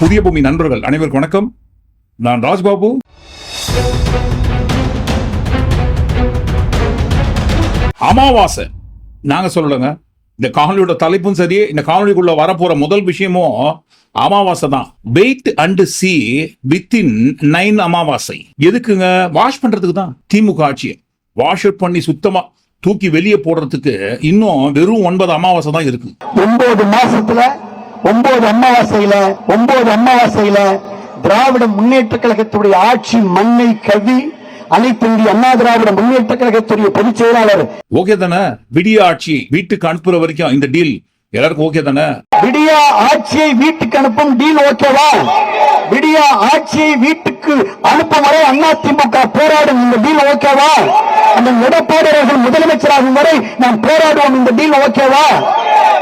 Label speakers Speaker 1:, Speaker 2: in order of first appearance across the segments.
Speaker 1: புதிய பூமி நண்பர்கள் அனைவருக்கும் வணக்கம். நான் ராஜ்பாபு. அமாவாசை. நாங்க சொல்லலைங்க. இந்த காணொலியோட தலைப்பும் சரி இந்த காணொலிக்குள்ள வரப்போற முதல் விஷயமும் அமாவாசை தான். Wait and see within nine அமாவாசை. எதுக்குங்க? வாஷ் பண்றதுக்கு தான். திமுக ஆட்சியை. வாஷ் அவுட் பண்ணி சுத்தமா தூக்கி வெளியே போடுறதுக்கு இன்னும் வெறும் ஒன்பது அமாவாசை தான் இருக்கு.
Speaker 2: ஒன்பது மாசத்துல ஒன்பது அமாவாசையில ஒன்பது அமாவாசையில திராவிட முன்னேற்ற கழகத்துடைய ஆட்சி மண்ணை கவி அனைத்து இந்திய அண்ணா திராவிட முன்னேற்ற கழகத்துடைய பொதுச் செயலாளர்.
Speaker 1: ஓகே தானே? விடிய ஆட்சி வீட்டுக்கு அனுப்புற வரைக்கும் இந்த டீல் எல்லாருக்கும் ஓகே தானே?
Speaker 2: விடியா ஆட்சியை வீட்டுக்கு அனுப்பும் டீல் ஓகேவா விடியா ஆட்சியை வீட்டுக்கு அனுப்பும் வரை அண்ணா திமுக போராடும் இந்த டீல் ஓகேவா அந்த எடப்பாடி அவர்கள் முதலமைச்சராகும் வரை நாம் போராடுவோம் இந்த டீல் ஓகேவா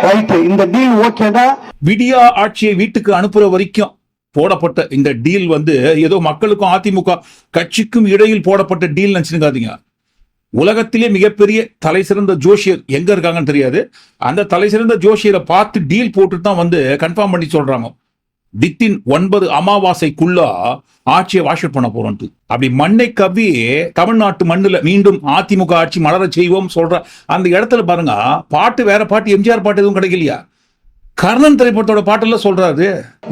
Speaker 2: ரைட் இந்த டீல் ஓகேதான்
Speaker 1: விடியா ஆட்சியை வீட்டுக்கு அனுப்புற வரைக்கும் போடப்பட்ட இந்த டீல் வந்து ஏதோ மக்களுக்கும் அதிமுக கட்சிக்கும் இடையில் போடப்பட்ட டீல் நினைச்சுக்காதீங்க. உலகத்திலே மிகப்பெரிய தலை சிறந்த ஜோஷியர் எங்க இருக்காங்கன்னு தெரியாது. அந்த தலை சிறந்த ஜோஷியரை பார்த்து டீல் போட்டுட்டு தான் வந்து கன்ஃபார்ம் பண்ணி சொல்றாங்க. தித்தின் ஒன்பது அமாவாசைக்குள்ள ஆட்சியை வாஷ் பண்ண போறோம்ட்டு அப்படி மண்ணை கவ்வி தமிழ்நாட்டு மண்ணில் மீண்டும் அதிமுக ஆட்சி மலர செய்வோம் சொல்ற அந்த இடத்துல பாருங்க பாட்டு வேற பாட்டு எம்ஜிஆர் பாட்டு எதுவும் கிடைக்கலையா? கர்ணன் திரைப்படத்தோட பாட்டுல சொல்றாரு.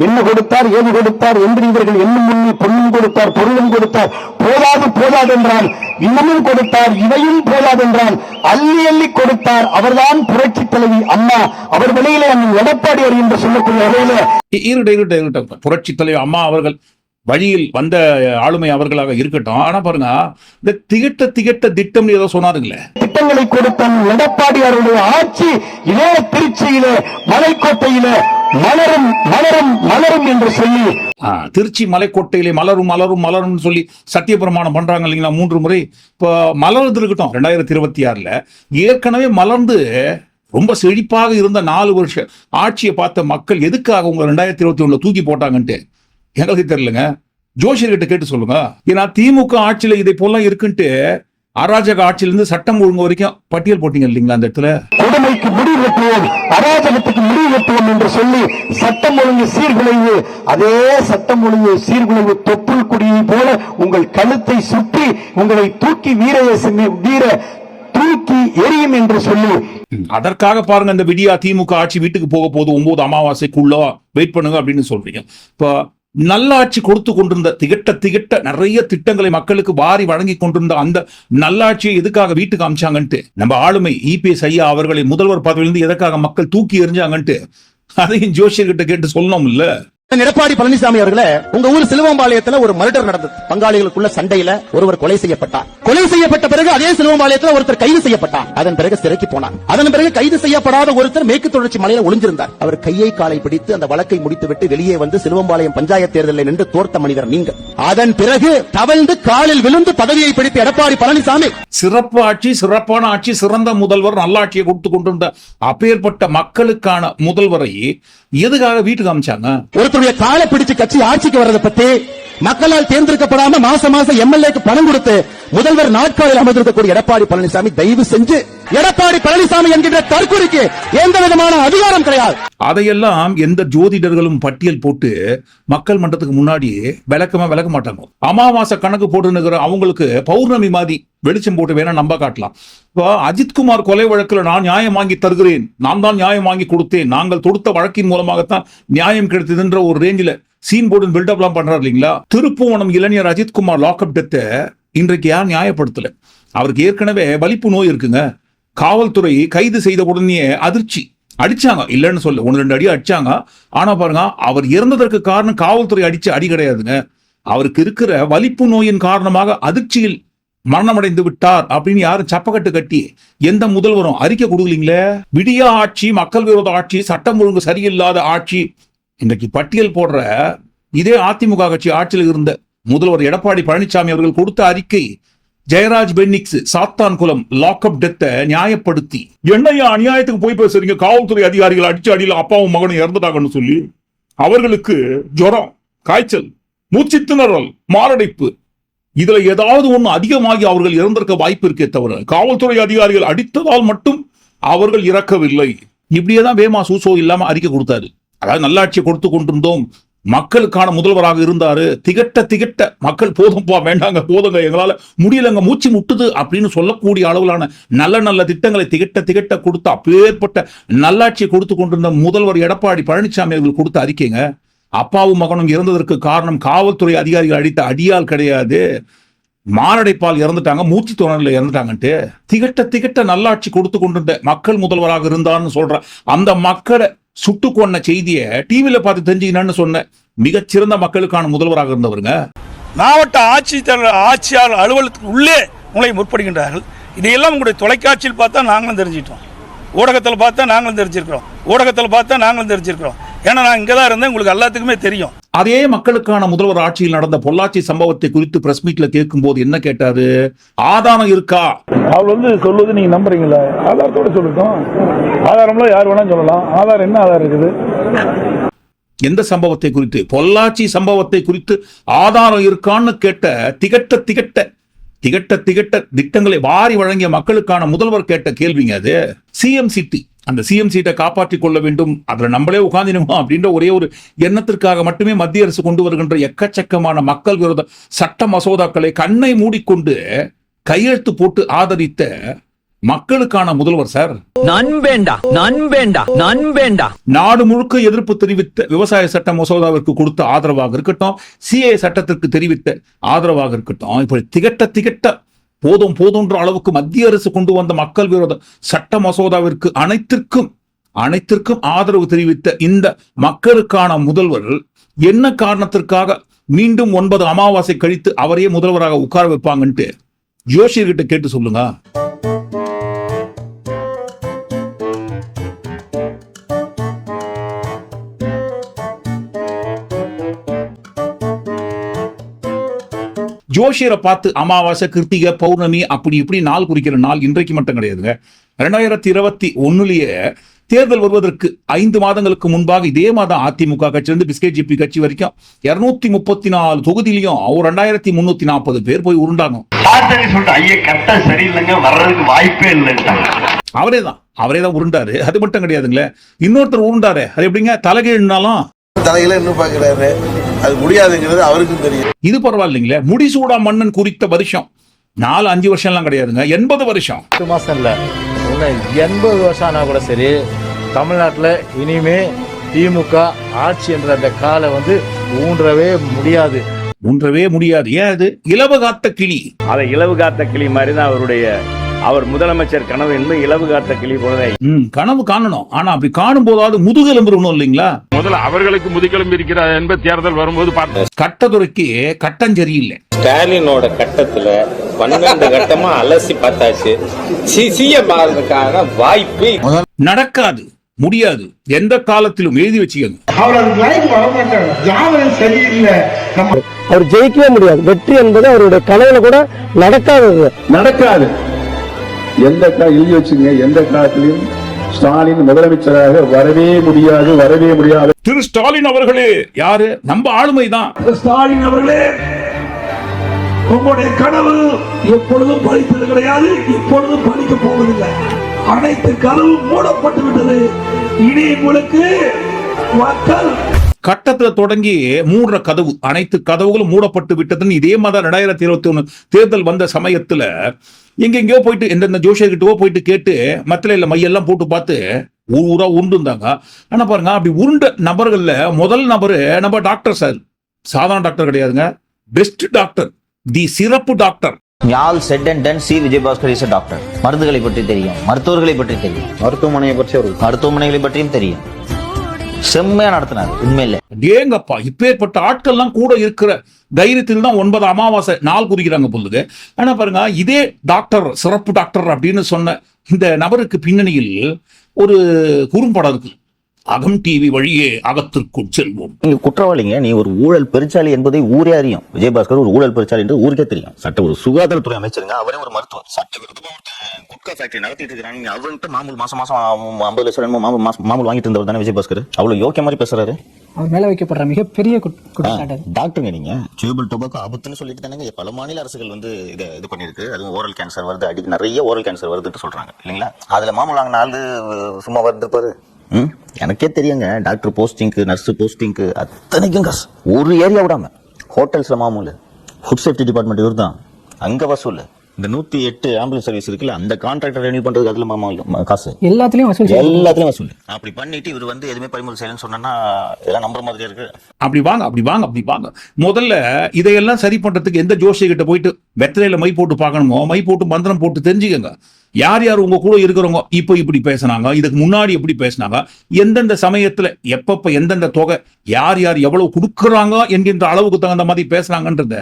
Speaker 2: என்ன கொடுத்தார் ஏது கொடுத்தார் என்று இவர்கள் எண்ணும் முன்னே பொன்னும் கொடுத்தார் பொருளும் கொடுத்தார் போதாது போதாது என்றால் இன்னமும் கொடுத்தார் இவையும் போதாது என்றால் அள்ளி அள்ளி கொடுத்தார் அவர்தான் புரட்சி தலைவி அம்மா அவர் வெளியிலே அண்ணன் எடப்பாடியார் என்று சொல்லக்கூடிய வகையில.
Speaker 1: இருட்ட இருட்ட புரட்சி தலைவர் அம்மா அவர்கள் வழியில் வந்த ஆளுமை அவர்களாக இருக்கட்டும். ஆனா பாருங்க இந்த திகட்ட திகட்ட திட்டம்னு ஏதோ சொன்னாருங்களே.
Speaker 2: திட்டங்களை கொடுத்த எடப்பாடியாருடைய ஆட்சி இதே திருச்சியிலே மலைக்கோட்டையிலே மலரும் மலரும் மலரும் என்று சொல்லி.
Speaker 1: திருச்சி மலைக்கோட்டையிலே மலரும் மலரும் மலரும் சொல்லி சத்தியபிரமாணம் பண்றாங்க இல்லைங்களா மூன்று முறை. இப்போ மலர்ந்து இருக்கட்டும் ரெண்டாயிரத்தி இருபத்தி ஆறுல ஏற்கனவே மலர்ந்து ரொம்ப செழிப்பாக இருந்த நாலு வருஷ ஆட்சியை பார்த்த மக்கள் எதுக்காக உங்க ரெண்டாயிரத்தி இருபத்தி ஒண்ணுல தூக்கி போட்டாங்கன்ட்டு? எங்களுக்கு தெரியலங்க. ஜோஷியர்கிட்ட கேட்டு சொல்லுங்க. ஏன்னா திமுக ஆட்சியில இதை போலாம் இருக்குன்ட்டு அராஜக ஆட்சியிலிருந்து சட்டம் ஒழுங்கு வரைக்கும் பட்டியல் போட்டீங்க இல்லைங்களா அந்த இடத்துல?
Speaker 2: கொடுமைக்கு முடிவு கட்டுவோம் அராஜகத்துக்கு முடிவு கட்டுவோம் என்று சொல்லி சட்டம் ஒழுங்கு சீர்குலைவு அதே சட்டம் ஒழுங்கு சீர்குலைவு தொப்புள் குடியை போல உங்கள் கழுத்தை சுற்றி உங்களை தூக்கி செம்மி- வீர தூக்கி எரியும் என்று சொல்லி.
Speaker 1: அதற்காக பாருங்க இந்த விடியா திமுக ஆட்சி வீட்டுக்கு போக போகுது ஒன்பது அமாவாசைக்குள்ள வெயிட் பண்ணுங்க அப்படின்னு சொல்றீங்க. இப்போ நல்லாட்சி கொடுத்து கொண்டிருந்த திகட்ட திகட்ட நிறைய திட்டங்களை மக்களுக்கு வாரி வழங்கி கொண்டிருந்த அந்த நல்லாட்சியை எதுக்காக வீட்டுக்கு அமிச்சாங்கன்ட்டு நம்ம ஆளுமை இபிஎஸ் ஐயா அவர்களை முதல்வர் பதவியிலிருந்து எதற்காக மக்கள் தூக்கி எறிஞ்சாங்கன்ட்டு அதையும் ஜோஷியர் கிட்ட கேட்டு சொல்லணும் இல்லை
Speaker 3: எடப்பாடி பழனிசாமி அவர்களே உங்க ஊர் சிலுவம்பாளையத்துல ஒரு மர்டர் நடந்தது. பங்காளிகளுக்குள்ள சண்டையில ஒருவர் கொலை செய்யப்பட்டார். கொலை செய்யப்பட்ட பிறகு அதே சிலுவம்பாளையத்துல ஒருத்தர் கைது செய்யப்பட்டார். அதன் பிறகு சிறைக்கு போனார். அதன் பிறகு கைது செய்யப்படாத ஒருத்தர் மேற்கு தொடர்ச்சி மலையில ஒளிஞ்சிருந்தார். அவர் கையை காலை பிடித்து அந்த வழக்கை முடித்துவிட்டு வெளியே வந்து சிலுவம்பாளையம் பஞ்சாயத்து தேர்தலில் நின்று தோர்த்த மனிதர் நீங்கள். அதன் பிறகு தவழ்ந்து காலில் விழுந்து பதவியை பிடித்து எடப்பாடி பழனிசாமி.
Speaker 1: சிறப்பு ஆட்சி சிறப்பான ஆட்சி சிறந்த முதல்வர் நல்லாட்சியை கொடுத்து கொண்டிருந்த அப்பேற்பட்ட மக்களுக்கான முதல்வரை எதுக்காக வீட்டுக்கு அமிச்சாங்க
Speaker 3: ஒருத்தருடைய காலை பிடிச்சு கட்சி ஆட்சிக்கு வர்றதை பத்தி மக்களால் தேர்ந்தெடுக்கப்படாம மாசம் மாசம் எம்எல்ஏக்கு பணம் கொடுத்து முதல்வர் நாட்காலில் அமர்ந்திருக்கக்கூடிய எடப்பாடி பழனிசாமி தயவு செஞ்சு எடப்பாடி பழனிசாமி என்கின்ற தற்கொலைக்கு எந்த விதமான அதிகாரம் கிடையாது.
Speaker 1: அதையெல்லாம் எந்த ஜோதிடர்களும் பட்டியல் போட்டு மக்கள் மன்றத்துக்கு முன்னாடி விளக்கமா விளக்க மாட்டாங்க. அமாவாசை கணக்கு போட்டுன்னு அவங்களுக்கு பௌர்ணமி மாதிரி வெளிச்சம் போட்டு வேணா நம்ப காட்டலாம். இப்போ அஜித்குமார் கொலை வழக்குல நான் நியாயம் வாங்கி தருகிறேன். நான் தான் நியாயம் வாங்கி கொடுத்தேன். நாங்கள் தொடுத்த வழக்கின் மூலமாகத்தான் நியாயம் கிடைத்ததுன்ற ஒரு ரேஞ்சில சீன் போர்டு பில்டப்லாம் பண்றாரு இல்லைங்களா? திருப்புவனம் இளைஞர் அஜித்குமார் லாக்அப் டெத்தை இன்றைக்கு யார் நியாயப்படுத்தல. அவருக்கு ஏற்கனவே வலிப்பு நோய் இருக்குங்க. காவல்துறை கைது செய்த உடனே அதிர்ச்சி. அடிச்சாங்க. இல்லைன்னு சொல்ல ஒன்று ரெண்டு அடி அடிச்சாங்க. ஆனா பாருங்க அவர் இறந்ததற்கு காரணம் காவல்துறை அடிச்ச அடி கிடையாதுங்க. அவருக்கு இருக்கிற வலிப்பு நோயின் காரணமாக அதிர்ச்சியில் மரணமடைந்து விட்டார் அப்படின்னு யாரும் சப்பக்கட்டு கட்டி எந்த முதல்வரும் அறிக்கை கொடுக்கலீங்களே? விடியா ஆட்சி மக்கள் விரோத ஆட்சி சட்டம் ஒழுங்கு சரியில்லாத ஆட்சி இன்றைக்கு பட்டியல் போடுற இதே அதிமுக கட்சி ஆட்சியில் இருந்த முதல்வர் எடப்பாடி பழனிசாமி அவர்கள் கொடுத்த அறிக்கை ஜெயராஜ் பென்னிக்ஸ் சாத்தான் குலம் லாக்அப் டெத்தை நியாயப்படுத்தி. என்னையா அநியாயத்துக்கு போய் பேசுறீங்க? காவல்துறை அதிகாரிகள் அடிச்சு அடியில் அப்பாவும் மகனும் இறந்துட்டாங்கன்னு சொல்லி அவர்களுக்கு ஜுரம் காய்ச்சல் மூச்சு திணறல் மாரடைப்பு. இதுல ஏதாவது ஒன்று அதிகமாகி அவர்கள் இறந்திருக்க வாய்ப்பு இருக்கே தவிர காவல்துறை அதிகாரிகள் அடித்ததால் மட்டும் அவர்கள் இறக்கவில்லை. இப்படியே தான் வேமா சூசோ இல்லாம அறிக்கை கொடுத்தாரு. அதாவது நல்லாட்சியை கொடுத்து கொண்டிருந்தோம். மக்களுக்கான முதல்வராக இருந்தாரு. திகட்ட திகட்ட மக்கள் போதும்பா வேண்டாங்க போதுங்க. எங்களால முடியலங்க மூச்சு முட்டுது அப்படின்னு சொல்லக்கூடிய அளவிலான நல்ல நல்ல திட்டங்களை திகட்ட திகட்ட கொடுத்து அப்பேற்பட்ட நல்லாட்சி கொடுத்து கொண்டிருந்த முதல்வர் எடப்பாடி பழனிசாமி அவர்கள் கொடுத்த அறிக்கைங்க. அப்பாவும் மகனும் இறந்ததற்கு காரணம் காவல்துறை அதிகாரிகள் அடித்த அடியால் கிடையாது. மாரடைப்பால் இறந்துட்டாங்க மூச்சு திணறல இறந்துட்டாங்கன்ட்டு. திகட்ட திகட்ட நல்லாட்சி கொடுத்து கொண்டிருந்த மக்கள் முதல்வராக இருந்தான்னு சொல்ற அந்த மக்களை சுட்டு கொன்ன செய்தியை டிவியில பார்த்து தெரிஞ்சுக்கணும்னு சொன்ன மிகச்சிறந்த மக்களுக்கான முதல்வராக இருந்தவருங்க.
Speaker 4: மாவட்ட ஆட்சித்தலைவர் ஆட்சியாளர் அலுவலகத்துக்கு உள்ளே உங்களை முற்படுகின்றார்கள். இதையெல்லாம் உங்களுடைய தொலைக்காட்சியில் பார்த்தா நாங்களும் தெரிஞ்சிட்டோம் ஊடகத்தில் பார்த்தா நாங்களும் தெரிஞ்சிருக்கிறோம். ஊடகத்தில் பார்த்தா நாங்களும் தெரிஞ்சிருக்கிறோம். ஏன்னா நான் இங்கே தான் இருந்தேன் உங்களுக்கு எல்லாத்துக்குமே தெரியும்.
Speaker 1: அதே மக்களுக்கான முதல்வர் ஆட்சியில் நடந்த பொள்ளாச்சி சம்பவத்தை குறித்து பிரஸ் மீட்ல கேட்கும்போது என்ன கேட்டாரு? ஆதாரம் இருக்கா?
Speaker 5: அவர் வந்து சொல்வது நீங்க நம்புறீங்களா? ஆதாரத்தோட சொல்லட்டும். ஆதாரம்லாம் யார் வேணா சொல்லலாம். ஆதாரம் என்ன ஆதாரம் இருக்குது?
Speaker 1: எந்த சம்பவத்தை குறித்து? பொள்ளாச்சி சம்பவத்தை குறித்து ஆதாரம் இருக்கான்னு கேட்ட திகட்ட திகட்ட திகட்ட திகட்ட திட்டங்களை வாரி வழங்கிய மக்களுக்கான முதல்வர் கேட்ட கேள்விங்க அது. சிஎம் சிட்டி அந்த சிஎம் சீட்டை காப்பாற்றிக் கொள்ள வேண்டும். அதில் நம்மளே உட்கார்ந்தினுமா அப்படின்ற ஒரே ஒரு எண்ணத்திற்காக மட்டுமே மத்திய அரசு கொண்டு வருகின்ற எக்கச்சக்கமான மக்கள் விரோத சட்ட மசோதாக்களை கண்ணை மூடிக்கொண்டு கையெழுத்து போட்டு ஆதரித்த மக்களுக்கான முதல்வர் சார்.
Speaker 6: நண்பேண்டா நண்பேண்டா நண்பேண்டா.
Speaker 1: நாடு முழுக்க எதிர்ப்பு தெரிவித்த விவசாய சட்ட மசோதாவிற்கு கொடுத்த ஆதரவாக இருக்கட்டும் சிஏ சட்டத்திற்கு தெரிவித்த ஆதரவாக இருக்கட்டும் இப்படி திகட்ட திகட்ட போதும் போதுன்ற அளவுக்கு மத்திய அரசு கொண்டு வந்த மக்கள் விரோத சட்ட மசோதாவிற்கு அனைத்திற்கும் அனைத்திற்கும் ஆதரவு தெரிவித்த இந்த மக்களுக்கான முதல்வர் என்ன காரணத்திற்காக மீண்டும் ஒன்பது அமாவாசை கழித்து அவரையே முதல்வராக உட்கார வைப்பாங்கன்ட்டு ஜோஷியர்கிட்ட கேட்டு சொல்லுங்க. ஜோஷியரை பார்த்து அமாவாசை கிருத்திகை பௌர்ணமி அப்படி இப்படி நாள் குறிக்கிற நாள் இன்றைக்கு மட்டும் கிடையாதுங்க. ரெண்டாயிரத்தி இருபத்தி ஒண்ணுலயே தேர்தல் வருவதற்கு ஐந்து மாதங்களுக்கு முன்பாக இதே மாதம் அதிமுக கட்சியிலிருந்து பிஸ்கெட் ஜிபி கட்சி வரைக்கும் இருநூத்தி முப்பத்தி நாலு தொகுதியிலையும் ஒரு ரெண்டாயிரத்தி முன்னூத்தி நாற்பது பேர் போய் உருண்டாங்க
Speaker 7: வாய்ப்பே
Speaker 1: அவரே தான் அவரே தான் உருண்டாரு. அது மட்டும் கிடையாதுங்களே. இன்னொருத்தர் உருண்டாரு. அது எப்படிங்க? தலைகீழ்னாலும்
Speaker 8: தலையில இன்னும் பாக்குறாரு. அது முடியாதுங்கிறது அவருக்கும் தெரியும்.
Speaker 1: இது பரவாயில்லைங்களே. முடிசூடா மன்னன் குறித்த வருஷம். நாலு அஞ்சு வருஷம்லாம் கிடையாதுங்க. எண்பது வருஷம்.
Speaker 9: பத்து மாசம் இல்ல. இன்னும் எண்பது வருஷம் ஆனா கூட சரி தமிழ்நாட்டுல இனிமே திமுக ஆட்சி என்ற அந்த காலை வந்து ஊன்றவே முடியாது.
Speaker 1: ஒன்றவே முடியாது. ஏன் அது? இலவ காத்த கிளி.
Speaker 10: அதை இலவு காத்த கிளி மாதிரி தான் அவருடைய அவர் முதலமைச்சர் கனவு என்பது இலவு காத்த கிளி போலதான்
Speaker 1: ம் கனவு காணணும். ஆனா அப்படி காணும் போதாவது முதுகெலும்பு இருக்கணும் இல்லைங்களா?
Speaker 11: முதல்ல அவர்களுக்கு முதுகெலும்பு இருக்கிறார் என்பது தேர்தல் வரும்போது பார்த்தோம்
Speaker 1: கட்டதுரைக்கு கட்டம் சரியில்லை.
Speaker 12: ஸ்டாலினோட கட்டத்துல பன்னெண்டு கட்டமா அலசி பார்த்தாச்சு. சிசிஎம் வாய்ப்பு
Speaker 1: நடக்காது முடியாது. எந்த காலத்திலும் எழுதி வச்சுக்கோங்க.
Speaker 2: அவர்
Speaker 3: ஜெயிக்கவே முடியாது. வெற்றி என்பது அவருடைய கனவுல கூட நடக்காதது.
Speaker 5: நடக்காது. எந்த எழுதி வச்சுங்க எந்த காலத்திலையும் ஸ்டாலின் முதலமைச்சராக வரவே முடியாது வரவே முடியாது.
Speaker 1: திரு ஸ்டாலின் அவர்களே யாரு? நம்ம ஆளுமைதான்
Speaker 2: ஸ்டாலின் அவர்களே உங்களுடைய கனவு எப்பொழுதும் பலித்தது கிடையாது இப்பொழுதும் பலிக்க போவதில்லை. அனைத்து கனவு மூடப்பட்டு விட்டது இனி உங்களுக்கு மக்கள்
Speaker 1: கட்டத்துல தொடங்கி மூடுற கதவு அனைத்து கதவுகளும் மூடப்பட்டு விட்டதுன்னு இதே மாதிரி ரெண்டாயிரத்தி இருபத்தி ஒண்ணு தேர்தல் வந்த சமயத்துல எங்கெங்கயோ போயிட்டு எந்தெந்த ஜோஷியர்கிட்டவோ போயிட்டு கேட்டு மத்தில இல்ல மையெல்லாம் போட்டு பார்த்து ஊர் உருண்டுந்தாங்க. ஆனா பாருங்க அப்படி உருண்ட நபர்கள்ல முதல் நபரு நம்ம டாக்டர் சார். சாதாரண டாக்டர் கிடையாதுங்க. Best doctor. தி சிறப்பு doctor.
Speaker 6: All set and done C Vijayabaskar is doctor. மருந்துகளை பற்றி தெரியும். மருத்துவர்களை பற்றி தெரியும்.
Speaker 12: மருத்துவமனையை பற்றி ஒரு
Speaker 6: மருத்துவமனைகளை பற்றியும் தெரியும். செம்மையா நடத்தினார் உண்மையில.
Speaker 1: ஏங்கப்பா இப்பேற்பட்ட ஆட்கள்லாம் கூட இருக்கிற தைரியத்தில் தான் ஒன்பது அமாவாசை நாள் குறிக்கிறாங்க பொழுது. ஆனா பாருங்க இதே டாக்டர் சிறப்பு டாக்டர் அப்படின்னு சொன்ன இந்த நபருக்கு பின்னணியில் ஒரு குறும்படம் இருக்கு அகம் டிவி வழியே அகத்திற்குள் செல்வோம்.
Speaker 12: நீங்க குற்றவாளிங்க நீ ஒரு ஊழல் பெருச்சாளி என்பதை ஊரே அறியும். விஜயபாஸ்கர் ஒரு ஊழல் பெருச்சாளி என்று ஊருக்கே தெரியும். சட்ட ஒரு சுகாதாரத்துறை அமைச்சருங்க அவரே ஒரு மருத்துவர். சட்ட விரோதமா ஒருத்தன் குட்கா ஃபேக்டரி நடத்திட்டு இருக்கிறாங்க. நீங்க அவர்கிட்ட மாமூல் மாசம் மாசம் ஐம்பது லட்சம் என்னமோ மாமூல் மாசம் மாமூல் வாங்கிட்டு இருந்தவர் தானே விஜயபாஸ்கர்? அவ்வளவு யோக்கிய மாதிரி பேசுறாரு.
Speaker 3: அவர் மேல வைக்கப்படுற மிகப்பெரிய குற்றச்சாட்டு
Speaker 12: டாக்டருங்க நீங்க. டியூபல் டொபாக்கோ ஆபத்துன்னு சொல்லிட்டு தானே பல மாநில அரசுகள் வந்து இதை இது பண்ணிருக்கு அதுவும் ஓரல் கேன்சர் வருது அடி நிறைய ஓரல் கேன்சர் வருதுன்னு சொல்றாங்க இல்லைங்களா? அதுல மாமூல் வாங்கின ஆளு சும்மா வருது பாரு ம்? எனக்கே தெரியுங்க டாக்டர் போஸ்டிங்க்கு நர்ஸு போஸ்டிங்க்கு அத்தனைக்கும் காசு. ஒரு ஏரியா விடாமல் ஹோட்டல்ஸில் மாமூல். ஃபுட் சேஃப்டி டிபார்ட்மெண்ட் இவர் தான் அங்கே வசூல். இந்த நூத்தி எட்டு ஆம்புலன்ஸ் சர்வீஸ் இருக்குல்ல அந்த கான்ட்ராக்டர் ரெனியூ பண்றதுக்கு அதுல மாமா காசு.
Speaker 2: எல்லாத்துலயும் வசூல்.
Speaker 12: எல்லாத்துலயும் வசூல். அப்படி பண்ணிட்டு இவர் வந்து எதுவுமே பறிமுதல் செய்யலன்னு சொன்னா இதெல்லாம் நம்புற மாதிரியா இருக்கு?
Speaker 1: அப்படி வாங்க அப்படி வாங்க அப்படி வாங்க. முதல்ல இதையெல்லாம் சரி பண்றதுக்கு எந்த ஜோஷி கிட்ட போயிட்டு வெத்தலையில மை போட்டு பார்க்கணுமோ மை போட்டு மந்திரம் போட்டு தெரிஞ்சுக்கங்க. யார் யார் உங்க கூட இருக்கிறவங்க இப்போ இப்படி பேசுனாங்க இதுக்கு முன்னாடி எப்படி பேசுனாங்க எந்தெந்த சமயத்துல எப்பப்ப எந்தெந்த தொகை யார் யார் எவ்வளவு கொடுக்குறாங்க என்கின்ற அளவுக்கு தகுந்த மாதிரி பேசுனாங்கன்றத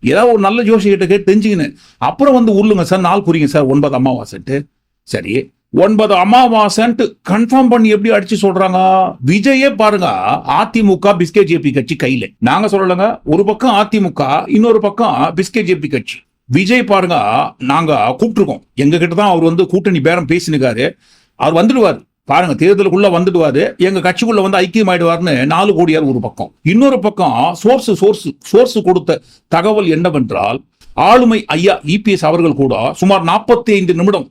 Speaker 1: ஏதாவது ஒரு நல்ல ஜோஷி கிட்ட கேட்டு தெரிஞ்சுக்கின்னு. அப்புறம் வந்து உருளுங்க சார் நாள் குறிங்க சார் ஒன்பது அமாவாசைன்ட்டு. சரி ஒன்பது அமாவாசைன்ட்டு கன்ஃபார்ம் பண்ணி எப்படி அடிச்சு சொல்றாங்க? விஜயே பாருங்க அதிமுக பிஸ்கே ஜேபி கட்சி கையில. நாங்க சொல்லலங்க ஒரு பக்கம் அதிமுக இன்னொரு பக்கம் பிஸ்கே ஜேபி கட்சி. விஜய் பாருங்க நாங்க கூப்பிட்டுருக்கோம். எங்க கிட்ட தான் அவர் வந்து கூட்டணி பேரம் பேசினுக்காரு. அவர் வந்துடுவார். பாருங்க தேர்தலுக்குள்ள வந்துடுவாரு எங்க கட்சிக்குள்ள வந்து ஐக்கியம் ஆயிடுவார்னு நாலு கோடியார் ஒரு பக்கம். இன்னொரு பக்கம் சோர்ஸ் சோர்ஸ் சோர்ஸ் கொடுத்த தகவல் என்னவென்றால் ஆளுமை ஐயா இபிஎஸ் அவர்கள் கூட சுமார் நாற்பத்தி ஐந்து நிமிடம்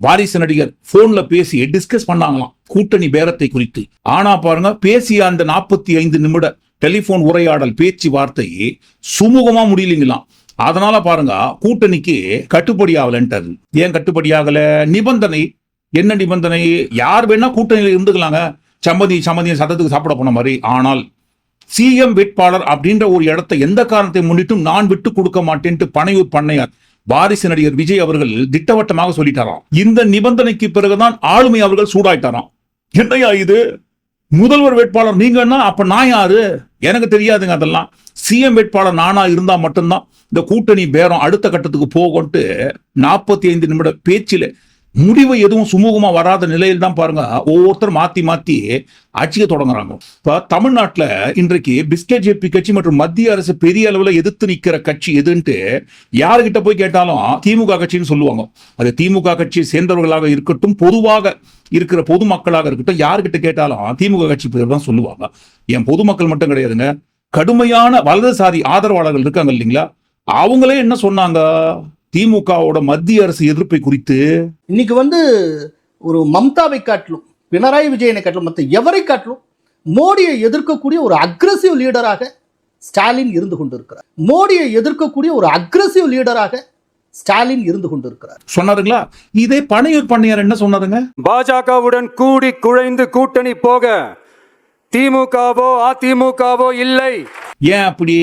Speaker 1: வாரிசு நடிகர் போன்ல பேசி டிஸ்கஸ் பண்ணாங்களாம் கூட்டணி பேரத்தை குறித்து. ஆனா பாருங்க பேசிய அந்த நாற்பத்தி ஐந்து நிமிட டெலிபோன் உரையாடல் பேச்சு வார்த்தை சுமூகமா முடியலைங்களாம். அதனால பாருங்க கூட்டணிக்கு கட்டுப்படி ஆகலன்றது ஏன் கட்டுப்படி ஆகல? நிபந்தனை என்ன நிபந்தனை? யார் வேணா கூட்டணியில் இருந்துக்கலாங்க. சம்மதி சம்மதியை சத்தத்துக்கு சாப்பிட போன மாதிரி. ஆனால் சிஎம் வேட்பாளர் அப்படின்ற ஒரு இடத்தை எந்த காரணத்தை முன்னிட்டும் நான் விட்டு கொடுக்க மாட்டேன்ட்டு பனையூர் பண்ணையார் வாரிசு நடிகர் விஜய் அவர்கள் திட்டவட்டமாக சொல்லிட்டாராம். இந்த நிபந்தனைக்கு பிறகுதான் ஆளுமை அவர்கள் சூடாயிட்டாராம். என்னையா இது? முதல்வர் வேட்பாளர் நீங்கன்னா அப்ப நான் யாரு? எனக்கு தெரியாதுங்க அதெல்லாம். சிஎம் வேட்பாளர் நானா இருந்தா மட்டும்தான் இந்த கூட்டணி பேரம் அடுத்த கட்டத்துக்கு போகும்ட்டு நாற்பத்தி ஐந்து நிமிட பேச்சில் முடிவு எதுவும் சுமூகமாக வராத நிலையில் தான் பாருங்க ஒவ்வொருத்தர் மாற்றி மாற்றி ஆட்சியை தொடங்குறாங்க. இப்போ தமிழ்நாட்டில் இன்றைக்கு பிஸ்கெட் ஜேபி கட்சி மற்றும் மத்திய அரசு பெரிய அளவில் எதிர்த்து நிற்கிற கட்சி எதுன்ட்டு யாருக்கிட்ட போய் கேட்டாலும் திமுக கட்சின்னு சொல்லுவாங்க. அது திமுக கட்சியை சேர்ந்தவர்களாக இருக்கட்டும் பொதுவாக இருக்கிற பொதுமக்களாக இருக்கட்டும் யாருக்கிட்ட கேட்டாலும் திமுக கட்சி பேர் தான் சொல்லுவாங்க. என் பொதுமக்கள் மட்டும் கிடையாதுங்க கடுமையான வலதுசாரி ஆதரவாளர்கள் இருக்காங்க இல்லைங்களா? அவங்களே என்ன சொன்னாங்க? திமுகவோட மத்திய அரசு எதிர்ப்பை குறித்து
Speaker 3: இன்னைக்கு வந்து ஒரு மம்தாவை காட்டிலும் பினராயி விஜயனை காட்டிலும் மற்ற எவரை காட்டிலும் மோடியை எதிர்க்கக்கூடிய ஒரு அக்ரசிவ் லீடராக ஸ்டாலின் இருந்து கொண்டிருக்கிறார். மோடியை எதிர்க்கக்கூடிய ஒரு அக்ரசிவ் லீடராக ஸ்டாலின் இருந்து கொண்டிருக்கிறார்.
Speaker 1: சொன்னாருங்களா? இதே பனையூர் பண்ணையார் என்ன சொன்னாருங்க?
Speaker 2: பாஜகவுடன் கூடி குழைந்து கூட்டணி போக திமுகவோ அதிமுகவோ இல்லை.
Speaker 1: ஏன் அப்படி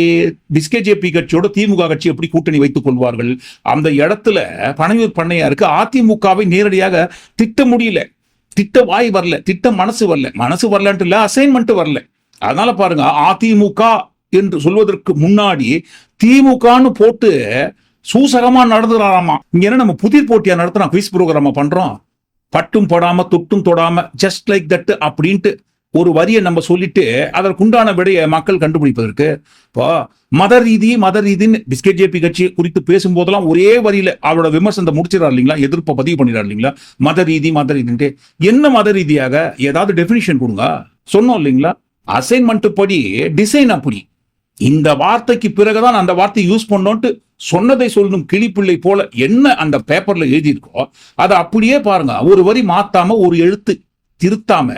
Speaker 1: பிஸ்கேஜேபி கட்சியோட திமுக கட்சி எப்படி கூட்டணி வைத்துக் கொள்வார்கள்? அந்த இடத்துல பனையூர் பண்ணையாருக்கு அதிமுகவை நேரடியாக திட்ட முடியல. திட்ட வாய் வரல திட்ட மனசு வரல. மனசு வரலன்ட்டு இல்லை அசைன்மெண்ட் வரல. அதனால பாருங்க அதிமுக என்று சொல்வதற்கு முன்னாடி திமுகன்னு போட்டு சூசகமா நடந்துறாராமா? இங்க என்ன நம்ம புதிர் போட்டியா நடத்துறோம் குவிஸ் ப்ரோக்ராமா பண்றோம்? பட்டும் படாம தொட்டும் தொடாம ஜஸ்ட் லைக் தட் அப்படின்ட்டு ஒரு வரியை நம்ம சொல்லிட்டு அதற்குண்டான விடையை மக்கள் கண்டுபிடிப்பதற்கு இப்போ மத ரீதி மத ரீதின்னு பிஸ்கெட் ஜேபி கட்சி குறித்து பேசும்போதெல்லாம் ஒரே வரியில அவரோட விமர்சனத்தை முடிச்சிடறாரு இல்லைங்களா? எதிர்ப்பை பதிவு பண்ணிடுறாரு இல்லைங்களா? மத ரீதி மத ரீதின்ட்டு. என்ன மத ரீதியாக? ஏதாவது டெபினிஷன் கொடுங்க. சொன்னோம் இல்லைங்களா? அசைன்மெண்ட் படி டிசைன் அப்படி இந்த வார்த்தைக்கு பிறகுதான் அந்த வார்த்தையை யூஸ் பண்ணோன்ட்டு சொன்னதை சொல்லும் கிளிப்பிள்ளை போல என்ன அந்த பேப்பர்ல எழுதியிருக்கோ அதை அப்படியே பாருங்க. ஒரு வரி மாத்தாம ஒரு எழுத்து திருத்தாம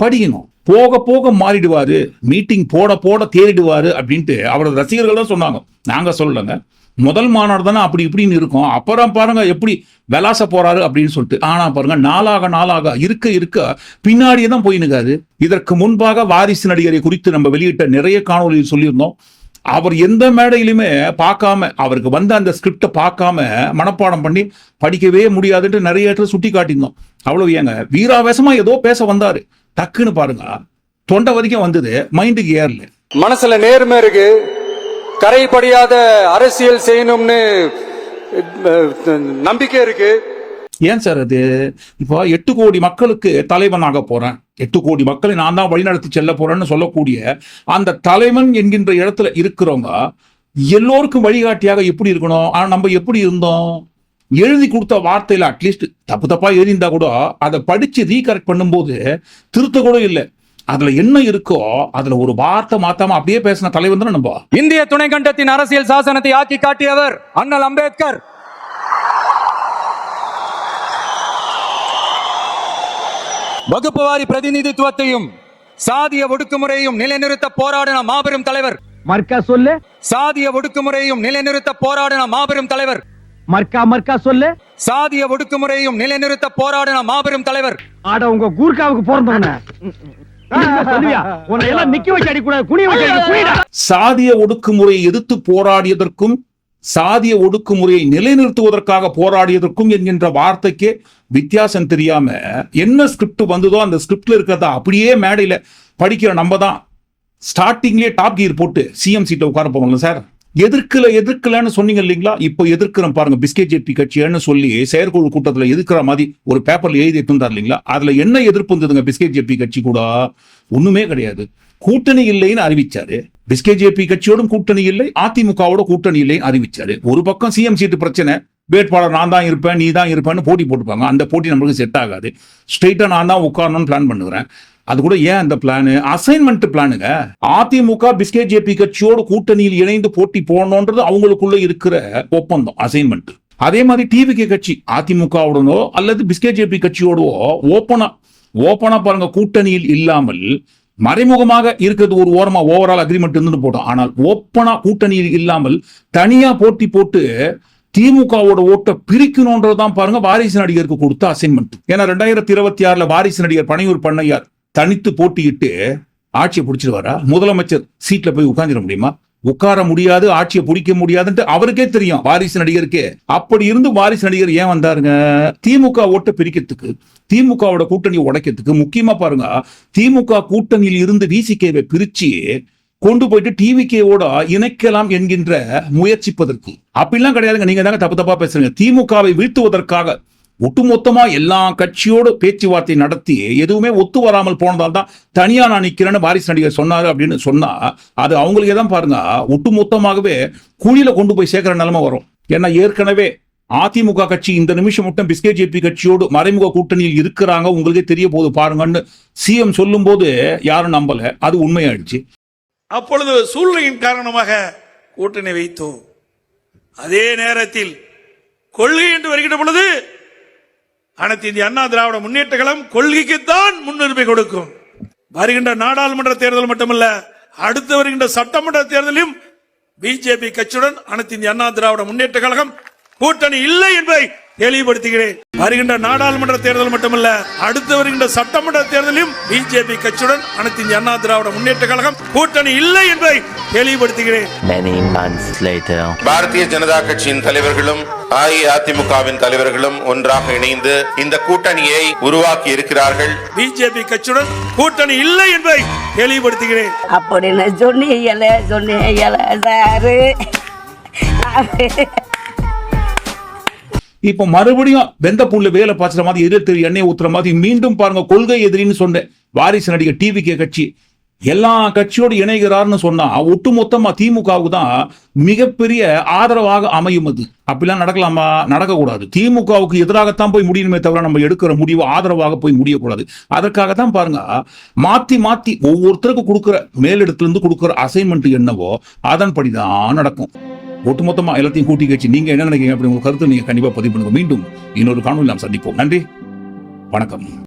Speaker 1: படிக்கணும். போக போக மாறிடுவாரு. மீட்டிங் போட போட தேறிடுவாரு அப்படின்ட்டு அவரது ரசிகர்கள் தான் சொன்னாங்க. நாங்க சொல்லலைங்க. முதல் மாநாடு தானே அப்படி இப்படின்னு இருக்கும். அப்புறம் பாருங்க எப்படி விளாச போறாரு அப்படின்னு சொல்லிட்டு. ஆனா பாருங்க நாளாக நாளாக இருக்க இருக்க பின்னாடியே தான் போயினுக்காது இதற்கு முன்பாக வாரிசு நடிகரை குறித்து நம்ம வெளியிட்ட நிறைய காணொலியில் சொல்லியிருந்தோம். அவர் எந்த மேடையிலுமே பார்க்காம அவருக்கு வந்த அந்த ஸ்கிரிப்டை பார்க்காம மனப்பாடம் பண்ணி படிக்கவே முடியாதுன்ட்டு நிறைய இடத்துல சுட்டி காட்டியிருந்தோம் அவ்வளவு ஏங்க வீராவேசமா ஏதோ பேச வந்தாரு. டக்குன்னு பாருங்க. தொண்டை வரைக்கும் வந்தது. மைண்டுக்கு ஏறல.
Speaker 2: மனசுல நேர்மை இருக்கு. கரைபடியாத அரசியல் செய்யணும்னு நம்பிக்கை இருக்கு.
Speaker 1: ஏன் சார் அது? இப்போ எட்டு கோடி மக்களுக்கு தலைவனாக போறேன். எட்டு கோடி மக்களை நான் தான் வழிநடத்தி செல்ல போறேன்னு சொல்லக்கூடிய அந்த தலைவன் என்கின்ற இடத்துல இருக்கிறவங்க எல்லோருக்கும் வழிகாட்டியாக எப்படி இருக்கணும்? ஆனா நம்ம எப்படி இருந்தோம்? எழுதி கொடுத்த வார்த்தையில அட்லீஸ்ட் தப்பு தப்பா எழுதியிருந்தா கூட அதை படிச்சு ரீகரெக்ட் பண்ணும்போது திருத்த கூட இல்லை. அதுல என்ன இருக்கோ அதுல ஒரு வார்த்தை மாத்தாம அப்படியே பேசின தலைவன் தானே நம்ம?
Speaker 2: இந்திய துணைக்கண்டத்தின் அரசியல் சாசனத்தை ஆக்கி காட்டியவர் அண்ணல் அம்பேத்கர். வகுப்புவாரி பிரதிநிதித்துவத்தையும் சாதிய ஒடுக்குமுறையும் நிலைநிறுத்த போராடின மாபெரும் தலைவர்.
Speaker 3: மர்க்கா சொல்லு.
Speaker 2: சாதிய ஒடுக்குமுறையும் நிலைநிறுத்த போராடின மாபெரும் தலைவர்
Speaker 3: மர்க்கா மர்க்கா சொல்லு.
Speaker 2: சாதிய ஒடுக்குமுறையும் நிலைநிறுத்த போராடின மாபெரும் தலைவர்.
Speaker 3: ஆட உங்க கூர்க்காவுக்கு பிறந்தவன.
Speaker 1: சாதிய ஒடுக்குமுறையை எதிர்த்து போராடியதற்கும் சாதிய ஒடுக்குமுறையை நிலைநிறுத்துவதற்காக போராடியதற்கும் என்கின்ற வார்த்தைக்கே வித்தியாசம் தெரியாம என்ன ஸ்கிரிப்ட் வந்ததோ அந்த ஸ்கிரிப்ட்ல இருக்கிறதா அப்படியே மேடையில படிக்கிற நம்ம தான். ஸ்டார்டிங்லேயே டாப் கியர் போட்டு சிஎம் சீட்ல உட்கார போகல சார் எதிர்க்கல எதிர்க்கலன்னு சொன்னீங்க இல்லைங்களா? இப்போ எதிர்க்கிறோம் பாருங்க பிஸ்கெட் ஜெட்பி கட்சின்னு சொல்லி செயற்குழு கூட்டத்துல எதிர்க்கிற மாதிரி ஒரு பேப்பர்ல எழுதி இருந்தார் இல்லைங்களா? அதுல என்ன எதிர்ப்பு இருந்ததுங்க பிஸ்கெட் ஜெட்பி கட்சி கூட? ஒண்ணுமே கிடையாது. கூட்டணி இல்லைன்னு அறிவிச்சாரு. பிஸ்கே ஜேபி கட்சியோடும் கூட்டணி இல்லை அதிமுகவோட கூட்டணி இல்லைன்னு அறிவிச்சாரு. ஒரு பக்கம் சிஎம் சீட்டு பிரச்சனை வேட்பாளர் நான் தான் இருப்பேன் நீ தான் இருப்பேன்னு போட்டி போட்டுப்பாங்க. அந்த போட்டி நம்மளுக்கு செட் ஆகாது. ஸ்ட்ரெயிட்டாக நான் தான் உட்காரணும்னு பிளான் பண்ணுகிறேன். அது கூட ஏன் அந்த பிளானு அசைன்மெண்ட் பிளானுங்க அதிமுக பிஸ்கெட் ஜேபி கட்சியோட கூட்டணியில் இணைந்து போட்டி போடணுன்றது அவங்களுக்குள்ள இருக்கிற ஒப்பந்தம் அசைன்மெண்ட் அதே மாதிரி டிவிகே கட்சி அதிமுகவுடனோ அல்லது பிஸ்கெட் ஜேபி கட்சியோடவோ ஓப்பனா ஓப்பனா பாருங்க கூட்டணியில் இல்லாமல் மறைமுகமாக இருக்கிறது ஒரு ஓரமா ஓவரால் அக்ரிமெண்ட் இருந்து போட்டோம். ஆனால் ஓப்பனா கூட்டணியில் இல்லாமல் தனியா போட்டி போட்டு திமுகவோட ஓட்டை பிரிக்கணும்ன்றதான் பாருங்க வாரிசு நடிகருக்கு கொடுத்த அசைன்மெண்ட் ஏன்னா ரெண்டாயிரத்தி இருபத்தி ஆறுல வாரிசு நடிகர் பனையூர் பண்ணையார் தனித்து போட்டியிட்டு ஆட்சியை பிடிச்சிருவாரா? முதலமைச்சர் சீட்ல போய் உட்கார்ந்துட முடியுமா? உட்கார முடியாது ஆட்சியை பிடிக்க முடியாதுன்ட்டு அவருக்கே தெரியும் வாரிசு நடிகருக்கே. அப்படி இருந்து வாரிசு நடிகர் ஏன் வந்தாருங்க? திமுக ஓட்டை பிரிக்கிறதுக்கு திமுகவோட கூட்டணியை உடைக்கிறதுக்கு முக்கியமா பாருங்க திமுக கூட்டணியில் இருந்து விசிகேவை பிரிச்சு கொண்டு போயிட்டு டிவிகேவோட இணைக்கலாம் என்கின்ற முயற்சிப்பதற்கு. அப்படிலாம் கிடையாதுங்க. நீங்க தாங்க தப்பு தப்பா பேசுறீங்க. திமுகவை வீழ்த்துவதற்காக ஒட்டுமொத்தமா எல்லா கட்சியோடு பேச்சுவார்த்தை நடத்தி எதுவுமே ஒத்து வராமல் போனதால் தான் தனியா நான் நிக்கிறேன்னு வாரிசு நடிகர் சொன்னாரு அப்படின்னு சொன்னா அது அவங்களுக்கே தான் பாருங்க. ஒட்டுமொத்தமாகவே குழியில கொண்டு போய் சேர்க்கிற நிலைமை வரும். ஏன்னா ஏற்கனவே அதிமுக கட்சி இந்த நிமிஷம் மட்டும் பிஸ்கெட் ஜேபி கட்சியோடு மறைமுக கூட்டணியில் இருக்கிறாங்க. உங்களுக்கே தெரிய போது பாருங்கன்னு சிஎம் சொல்லும் போது யாரும் நம்பல. அது உண்மையாயிடுச்சு.
Speaker 4: அப்பொழுது சூழ்நிலையின் காரணமாக கூட்டணி வைத்தோம். அதே நேரத்தில் கொள்கை என்று வருகின்ற பொழுது அனைத்து இந்திய அண்ணா திராவிட முன்னேற்ற கழகம் கொள்கைக்குத்தான் முன்னுரிமை கொடுக்கும். வருகின்ற நாடாளுமன்ற தேர்தல் மட்டுமல்ல அடுத்து வருகின்ற சட்டமன்ற தேர்தலையும் பிஜேபி கட்சியுடன் அனைத்து இந்திய அண்ணா திராவிட முன்னேற்ற கழகம் கூட்டணி இல்லை என்பதை தெளிவுபடுத்துகிறேன். வருகின்ற நாடாளுமன்ற தேர்தல் மட்டுமல்ல அடுத்து வருகின்ற சட்டமன்ற தேர்தலிலும் பிஜேபி கட்சியுடன் அனைத்து இந்திய அண்ணா திராவிட முன்னேற்ற கழகம் கூட்டணி இல்லை என்பதை தெளிவுபடுத்துகிறேன்.
Speaker 8: பாரதிய ஜனதா கட்சியின் தலைவர்களும் அஇஅதிமுகவின் தலைவர்களும் ஒன்றாக இணைந்து இந்த கூட்டணியை உருவாக்கி இருக்கிறார்கள்.
Speaker 4: பிஜேபி கட்சியுடன் கூட்டணி இல்லை என்பதை தெளிவுபடுத்துகிறேன்.
Speaker 13: அப்படின்னு சொன்னீங்களே சொன்னீங்களே சாரு.
Speaker 1: இப்போ மறுபடியும் வெந்த புல்லு வேலை பாய்ச்சுற மாதிரி எதிர்த்து எண்ணெய் ஊத்துற மாதிரி மீண்டும் பாருங்க கொள்கை எதிரின்னு சொன்னேன். வாரிசு நடிகர் டிவிகே கட்சி. எல்லா கட்சியோடு இணைகிறார்னு சொன்னா ஒட்டுமொத்தமா திமுகவுக்கு தான் மிகப்பெரிய ஆதரவாக அமையும் அது. அப்படிலாம் நடக்கலாமா? நடக்கக்கூடாது. திமுகவுக்கு எதிராகத்தான் போய் முடியணுமே தவிர நம்ம எடுக்கிற முடிவு ஆதரவாக போய் முடியக்கூடாது. அதற்காக தான் பாருங்க மாத்தி மாத்தி ஒவ்வொருத்தருக்கு கொடுக்குற மேலிடத்துல இருந்து கொடுக்குற அசைன்மெண்ட் என்னவோ அதன்படி தான் நடக்கும். ஒட்டுமொத்தமா எல்லாத்தையும் கூட்டி கட்சி நீங்க என்ன நினைக்கிறீங்க அப்படி உங்க கருத்து நீங்க கண்டிப்பா பதிவு பண்ணுங்க. மீண்டும் இன்னொரு காணொலி நாம் சந்திப்போம். நன்றி. வணக்கம்.